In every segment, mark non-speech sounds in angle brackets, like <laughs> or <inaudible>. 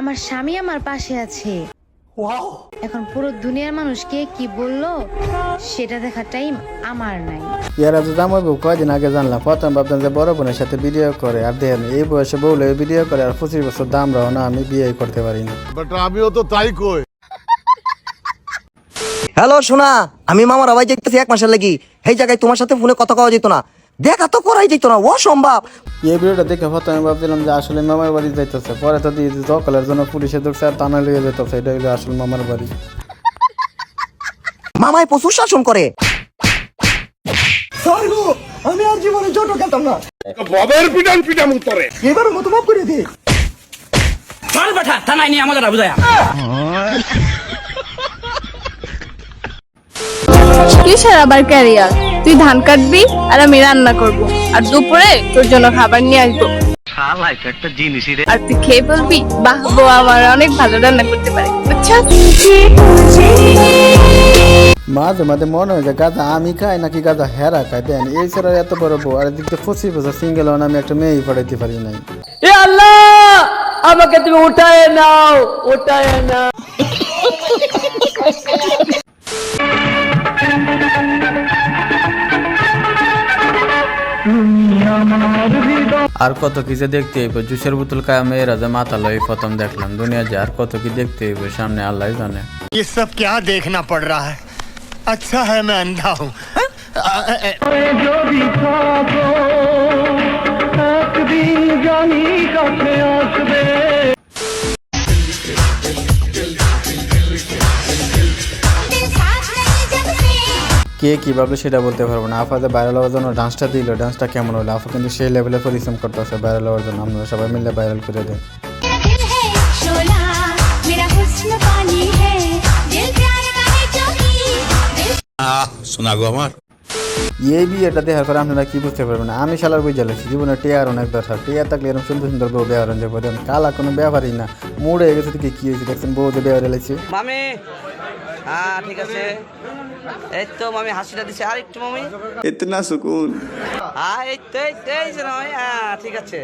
আমার স্বামী আমার পাশে আছে। এখন পুরো দুনিয়ার মানুষ কে কি বলল সেটা দেখার টাইম আমার নাই। ইয়ারা তো জামাই বউ কয়দিন আগে জানলাম প্রথম ভাবতাম যে বড় বোনের সাথে ভিডিও করে আর দেখেন এই বয়সে বউলে ভিডিও করে আর পঁচিশ বছর দাম রাও না আমি বিয়ে করতে পারি না। বাট আমিও তো তাই কই। হ্যালো শোনা আমি মামার আবাই দেখতেছি এক মাসের লাগি। এই জায়গায় তোমার সাথে ফোনে কথা কওয়া যেত না। দেখা তো করাই যেত না অসম্ভব। এই ভিডিওটা দেখে প্রথমে ভাবছিলাম যে আসলে মামার বাড়ি যাইতেছে পরে তো দিয়ে দখলের জন্য পুলিশে ধরছে আর টানা লেগে যেতেছে এটা হলো আসলে মামার বাড়ি। মামায় প্রচুর শাসন করে। আমি আর জীবনে ছোট খেতাম না। ববের পিটান পিটাম উত্তরে। এবার মতো মাফ করে দিই চল বেটা থানায় নিয়ে আমাদের বুঝায় কিসের আবার ক্যারিয়ার? তুই ধান কাটবি আর আমি রান্না করব। আর দুপুরে তোর জন্য খাবার নিয়ে আসব। আর তুই খেয়ে বলবি বাহ বউ আমার অনেক ভালো রান্না করতে পারে। বুঝছ? মাঝে মাঝে মনে হয় যে গাঁজা আমি খাই নাকি গাঁজা হেরা খাই দেন এই ছাড়া এত বড় বউ আর এদিক থেকে পঁচিশ বছর সিঙ্গেল হন আমি একটা মেয়েই পড়াইতে পারি নাই। এ আল্লাহ! আমাকে তুমি উঠায় নাও উঠায় নাও। <laughs> আর কত কি যে দেখতে হইব জুসের বোতল খায় মেয়েরা যে মাথা লই প্রথম দেখলাম দুনিয়া যে আর কত কি দেখতে হইব সামনে আল্লাহ জানে ये सब क्या देखना पड़ रहा है अच्छा है मैं अंधा हूँ কে কে কীভাবে সেটা বলতে পারব না। আফাতে বাইরে জন্য ডান্সটা দিল ডান্সটা কেমন হলো? আফা কিন্তু সেই লেভেলে পরিশ্রম করতেছে বাইরে লওয়ার জন্য। আমরা সবাই মিলে ভাইরাল করে দেয় এই বিয়েটা দেখার পরে আপনারা কি বুঝতে পারবেন? আমি শালার বই জ্বালাচ্ছি জীবনে টেয়ার অনেক দরকার টেয়ার থাকলে এরকম সুন্দর সুন্দর বউ ব্যবহার হয়ে যাবে। কালা কোনো ব্যবহারই না। মুড়ে গেছে থেকে কি হয়েছে? দেখছেন বউ যে ব্যবহার লাগছে ঠিক আছে। এই মামি হাসিটা দিছে। আর একটু মামি। ইতনা সুকুন। হ্যাঁ এই যে হ্যাঁ ঠিক আছে।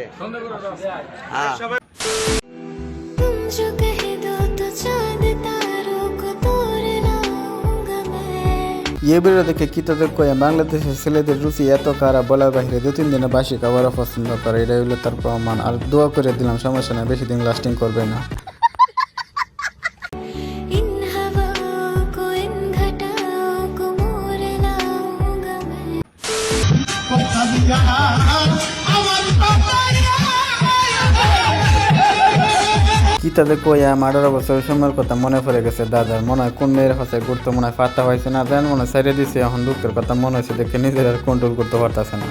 কয়ে বাংলাদেশের ছেলেদের রুচি এত কারা বলার বাহিরে দু তিন দিনে বাসি খাবারও পছন্দ করে এটা হলো তার প্রমাণ আর দোয়া করে দিলাম সমস্যা না বেশি দিন লাস্টিং করবে না তাদের কইয়া আমার আঠারো ওই সময়ের কথা মনে পড়ে গেছে, দাদার মনে হয় কোন মেয়ের কাছে ঘুরতে মনে হয় ফাটা হয়েছে না, দেন মনে হয় ছেড়ে দিছে, এখন দুঃখের কথা মনে হয়েছে দেখে নিজের কন্ট্রোল করতে পারতেছে না।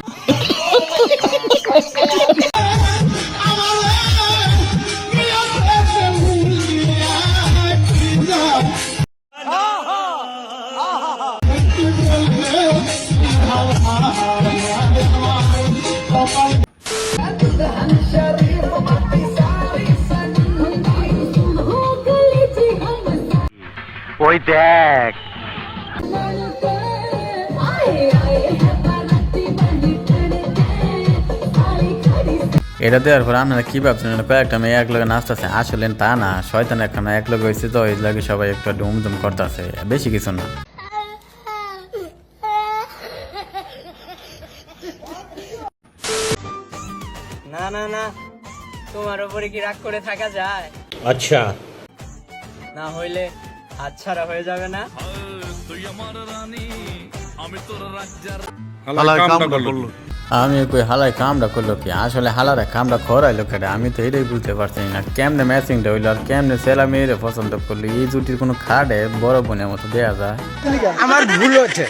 ওই দেখ। এটা দেওয়ার পর আপনারা কী ভাবছেন? একটা মেয়ে এক লোক নাচতেছে। আসলেন তা না শয়তান একখানা এক লোক হয়েছে তো এই লাগে সবাই একটা ডুমদুম করতেছে। বেশি কিছু না। না না না। তোমার উপরে কি রাগ করে থাকা যায়? আচ্ছা। না হইলে হাতছাড়া হয়ে যাবে না। আমি কই হালাই কামটা করল কি? আসলে হালারে কামটা খরাইলো কেটে আমি তো এটাই বুঝতে পারছি না। কেমনে ম্যাচিংটা হইল আর কেমনে ছেলা মেয়েরে পছন্দ করল? এই জুটির কোনো খাটে বড় বোনের মতো দেয়া যায়? আমার ভুল হচ্ছে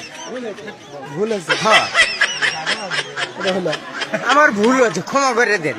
ভুল হচ্ছে হ্যাঁ। আমার ভুল হচ্ছে ক্ষমা করে দেন।